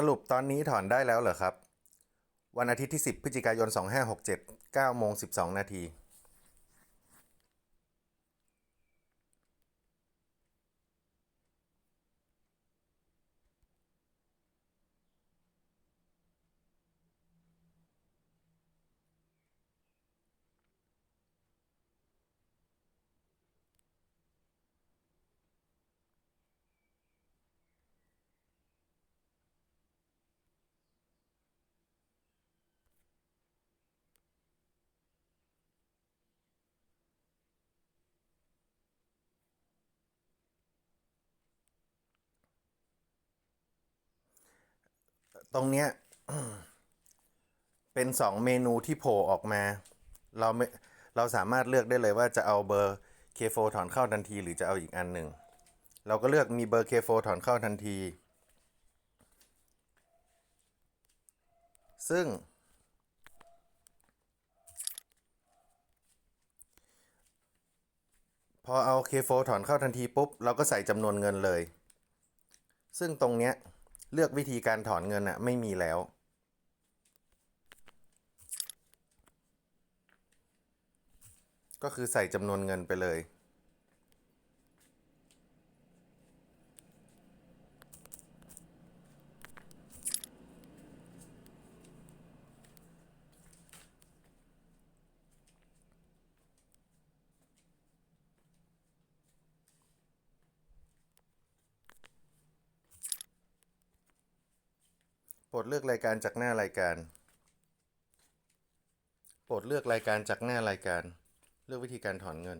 สรุปตอนนี้ถอนได้แล้วเหรอครับ วันอาทิตย์ที่ 10 พฤศจิกายน 2567 9โมง12 นาที ตรงเนี้ยเป็นสองเมนูที่โผล่ออกมา เราไม่เราสามารถเลือกได้เลยว่าจะเอาเบอร์ K4 ถอนเข้าทันที หรือจะเอาอีกอันหนึ่ง เราก็เลือกมีเบอร์ K4 ถอนเข้าทันที ซึ่ง พอเอา K4 ถอนเข้าทันทีปุ๊บ เราก็ใส่จำนวนเงินเลย ซึ่งตรงเนี้ย เลือกวิธีการถอนเงินอะไม่มีแล้ว ก็คือใส่จำนวนเงินไปเลย ดเลือกรายการจากหน้ารายการ โปรดเลือกรายการจากหน้ารายการ เลือกวิธีการถอนเงิน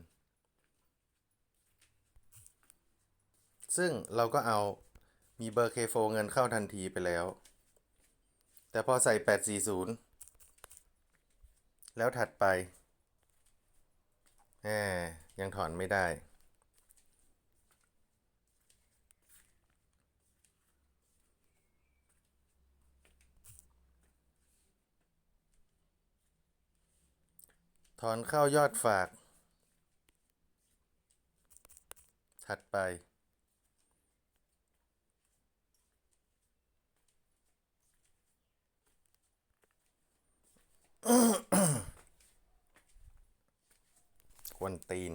ซึ่งเราก็เอามีเบอร์ K4 เงินเข้าทันทีไปแล้ว แต่พอใส่ 840 แล้วถัดไปแหมยังถอนไม่ได้ ถอนเข้ายอดฝาก ถัดไป ควนตีน